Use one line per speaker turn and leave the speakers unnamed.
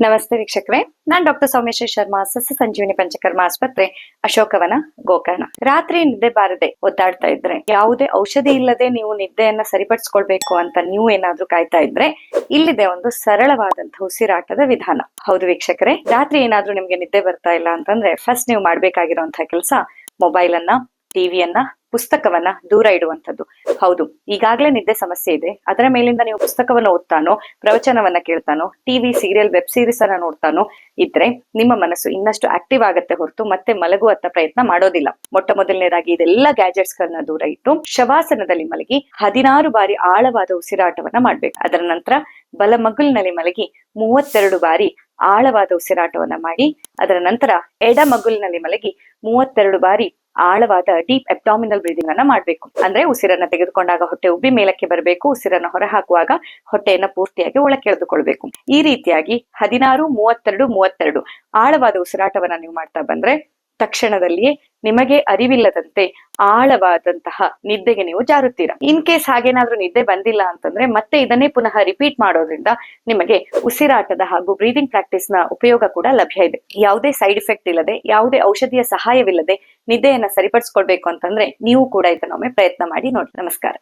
ನಮಸ್ತೆ ವೀಕ್ಷಕರೇ. ನಾನ್ ಡಾಕ್ಟರ್ ಸೋಮೇಶ್ವರ್ ಶರ್ಮಾ, ಸಸ್ಯ ಸಂಜೀವಿನಿ ಪಂಚಕರ್ಮ ಆಸ್ಪತ್ರೆ, ಅಶೋಕವನ ಗೋಕರ್ಣ. ರಾತ್ರಿ ನಿದ್ದೆ ಬಾರದೆ ಒದ್ದಾಡ್ತಾ ಇದ್ರೆ, ಯಾವುದೇ ಔಷಧಿ ಇಲ್ಲದೆ ನೀವು ನಿದ್ದೆಯನ್ನ ಸರಿಪಡಿಸ್ಕೊಳ್ಬೇಕು ಅಂತ ನೀವು ಏನಾದ್ರೂ ಕಾಯ್ತಾ ಇದ್ರೆ, ಇಲ್ಲಿದೆ ಒಂದು ಸರಳವಾದಂತಹ ಉಸಿರಾಟದ ವಿಧಾನ. ಹೌದು ವೀಕ್ಷಕರೇ, ರಾತ್ರಿ ಏನಾದ್ರೂ ನಿಮ್ಗೆ ನಿದ್ದೆ ಬರ್ತಾ ಇಲ್ಲ ಅಂತಂದ್ರೆ ಫಸ್ಟ್ ನೀವು ಮಾಡ್ಬೇಕಾಗಿರುವಂತಹ ಕೆಲಸ ಮೊಬೈಲ್ ಅನ್ನ ಟಿವಿಯನ್ನ ಪುಸ್ತಕವನ್ನ ದೂರ ಇಡುವಂಥದ್ದು. ಹೌದು, ಈಗಾಗಲೇ ನಿದ್ದೆ ಸಮಸ್ಯೆ ಇದೆ. ಅದರ ಮೇಲಿಂದ ನೀವು ಪುಸ್ತಕವನ್ನ ಓದ್ತಾನೋ, ಪ್ರವಚನವನ್ನ ಕೇಳ್ತಾನೋ ಟಿವಿ ಸೀರಿಯಲ್, ವೆಬ್ ಸೀರೀಸ್ ಅನ್ನ ನೋಡ್ತಾನೋ ಇದ್ರೆ ನಿಮ್ಮ ಮನಸ್ಸು ಇನ್ನಷ್ಟು ಆಕ್ಟಿವ್ ಆಗತ್ತೆ ಹೊರತು ಮತ್ತೆ ಮಲಗುವತ್ತ ಪ್ರಯತ್ನ ಮಾಡೋದಿಲ್ಲ. ಮೊಟ್ಟ ಮೊದಲನೇದಾಗಿ ಇದೆಲ್ಲ ಗ್ಯಾಜೆಟ್ಸ್ ಗಳನ್ನ ದೂರ ಇಟ್ಟು ಶವಾಸನದಲ್ಲಿ ಮಲಗಿ ಹದಿನಾರು ಬಾರಿ ಆಳವಾದ ಉಸಿರಾಟವನ್ನ ಮಾಡ್ಬೇಕು. ಅದರ ನಂತರ ಬಲಮಗುಲಿನಲ್ಲಿ ಮಲಗಿ ಮೂವತ್ತೆರಡು ಬಾರಿ ಆಳವಾದ ಉಸಿರಾಟವನ್ನ ಮಾಡಿ, ಅದರ ನಂತರ ಎಡ ಮಗುಲಿನಲ್ಲಿ ಮಲಗಿ ಮೂವತ್ತೆರಡು ಬಾರಿ ಆಳವಾದ ಡೀಪ್ ಅಬ್ಡಾಮಿನಲ್ ಬ್ರೀದಿಂಗ್ ಅನ್ನ ಮಾಡಬೇಕು. ಅಂದ್ರೆ ಉಸಿರನ್ನ ತೆಗೆದುಕೊಂಡಾಗ ಹೊಟ್ಟೆ ಉಬ್ಬಿ ಮೇಲಕ್ಕೆ ಬರಬೇಕು, ಉಸಿರನ್ನ ಹೊರ ಹಾಕುವಾಗ ಹೊಟ್ಟೆಯನ್ನ ಪೂರ್ತಿಯಾಗಿ ಒಳಕ್ಕೆ ಎಳೆದುಕೊಳ್ಬೇಕು ಈ ರೀತಿಯಾಗಿ ಹದಿನಾರು, ಮೂವತ್ತೆರಡು ಮೂವತ್ತೆರಡು ಆಳವಾದ ಉಸಿರಾಟವನ್ನ ನೀವು ಮಾಡ್ತಾ ಬಂದ್ರೆ ತಕ್ಷಣದಲ್ಲಿಯೇ ನಿಮಗೆ ಅರಿವಿಲ್ಲದಂತೆ ಆಳವಾದಂತಹ ನಿದ್ದೆಗೆ ನೀವು ಜಾರುತ್ತೀರಾ? ಇನ್ ಕೇಸ್ ಹಾಗೇನಾದ್ರೂ ನಿದ್ದೆ ಬಂದಿಲ್ಲ ಅಂತಂದ್ರೆ ಮತ್ತೆ ಇದನ್ನೇ ಪುನಃ ರಿಪೀಟ್ ಮಾಡೋದ್ರಿಂದ ನಿಮಗೆ ಉಸಿರಾಟದ ಹಾಗೂ ಬ್ರೀದಿಂಗ್ ಪ್ರಾಕ್ಟೀಸ್ನ ಉಪಯೋಗ ಕೂಡ ಲಭ್ಯ ಇದೆ. ಯಾವುದೇ ಸೈಡ್ ಎಫೆಕ್ಟ್ ಇಲ್ಲದೆ, ಯಾವುದೇ ಔಷಧಿಯ ಸಹಾಯವಿಲ್ಲದೆ ನಿದ್ದೆಯನ್ನ ಸರಿಪಡಿಸ್ಕೊಳ್ಬೇಕು ಅಂತಂದ್ರೆ ನೀವು ಕೂಡ ಇದನ್ನೊಮ್ಮೆ ಪ್ರಯತ್ನ ಮಾಡಿ ನೋಡಿ ನಮಸ್ಕಾರ.